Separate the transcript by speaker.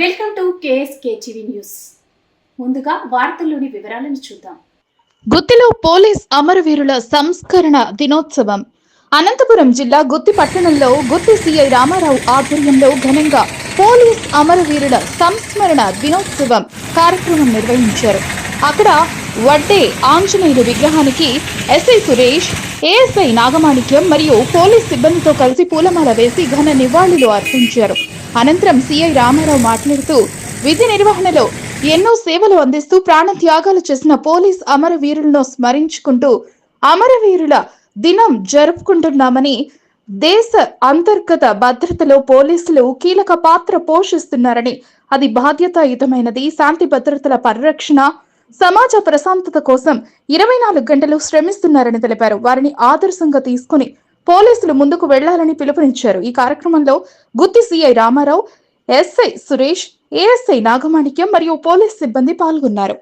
Speaker 1: Welcome to KSK TV news. ముందుగా వార్తల్లోని వివరాలను చూద్దాం.
Speaker 2: గుత్తిలో పోలీస్ అమరవీరుల సంస్కరణ దినోత్సవం. అనంతపురం జిల్లా గుత్తి పట్టణంలో గుత్తి సిఐ రామారావు ఆధ్వర్యంలో ఘనంగా పోలీస్ అమరవీరుల సంస్మరణ దినోత్సవం కార్యక్రమం నిర్వహించారు. అక్కడ వడ్డే ఆంజనేయుల విగ్రహానికి ఎస్ఐ సురేష్ ఏఎస్ఐ నాగమాణిక్యం మరియు పోలీస్ సిబ్బందితో కలిసి పూలమాల వేసి ఘన నివాళులు అర్పించారు. అనంతరం సిఐ రామారావు మాట్లాడుతూ విధి నిర్వహణలో ఎన్నో సేవలు అందిస్తూ ప్రాణత్యాగాలు చేసిన పోలీస్ అమరవీరులను స్మరించుకుంటూ అమరవీరుల దినం జరుపుకుంటున్నామని దేశ అంతర్గత భద్రతలో పోలీసులు కీలక పాత్ర పోషిస్తున్నారని అది బాధ్యతాయుతమైనది శాంతి భద్రతల పరిరక్షణ సమాజ ప్రశాంతత కోసం ఇరవై నాలుగు గంటలు శ్రమిస్తున్నారని తెలిపారు. వారిని ఆదర్శంగా తీసుకుని పోలీసులు ముందుకు వెళ్ళాలని పిలుపునిచ్చారు. ఈ కార్యక్రమంలో Gutti CI Ramarao SI Suresh ASI Nagamanikyam మరియు పోలీస్ సిబ్బంది పాల్గొన్నారు.